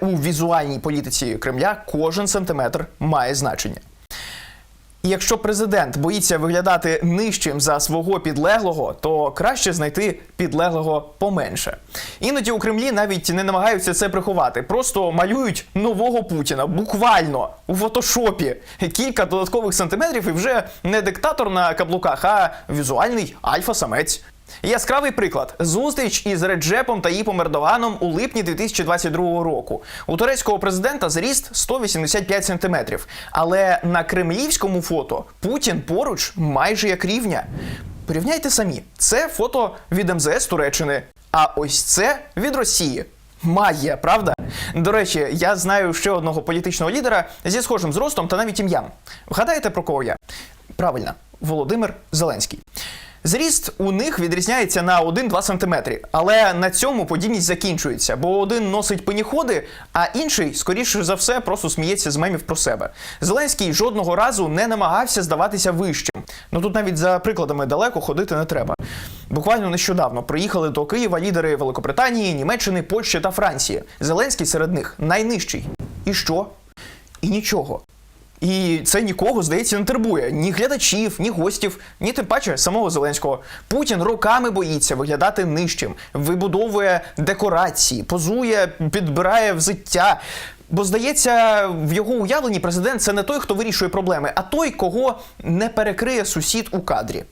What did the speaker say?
У візуальній політиці Кремля кожен сантиметр має значення. І якщо президент боїться виглядати нижчим за свого підлеглого, то краще знайти підлеглого поменше. Іноді у Кремлі навіть не намагаються це приховати, просто малюють нового Путіна буквально у фотошопі. Кілька додаткових сантиметрів і вже не диктатор на каблуках, а візуальний альфа-самець. Яскравий приклад зустріч із Реджепом Таїпом Ердоганом у липні 2022 року. У турецького президента зріст 185 сантиметрів. Але на кремлівському фото Путін поруч майже як рівня. Порівняйте самі, це фото від МЗС Туреччини, а ось це від Росії. Має, правда? До речі, я знаю ще одного політичного лідера зі схожим зростом та навіть ім'ям. Вгадаєте про кого я? Правильно, Володимир Зеленський. Зріст у них відрізняється на 1-2 см, але на цьому подібність закінчується, бо один носить пеніходи, а інший, скоріше за все, просто сміється з мемів про себе. Зеленський жодного разу не намагався здаватися вищим. Ну тут навіть за прикладами далеко ходити не треба. Буквально нещодавно приїхали до Києва лідери Великобританії, Німеччини, Польщі та Франції. Зеленський серед них найнижчий. І що? І нічого. І це нікого, здається, не турбує. Ні глядачів, ні гостів, ні тим паче самого Зеленського. Путін роками боїться виглядати нижчим, вибудовує декорації, позує, підбирає взуття. Бо здається, в його уявленні президент це не той, хто вирішує проблеми, а той, кого не перекриє сусід у кадрі.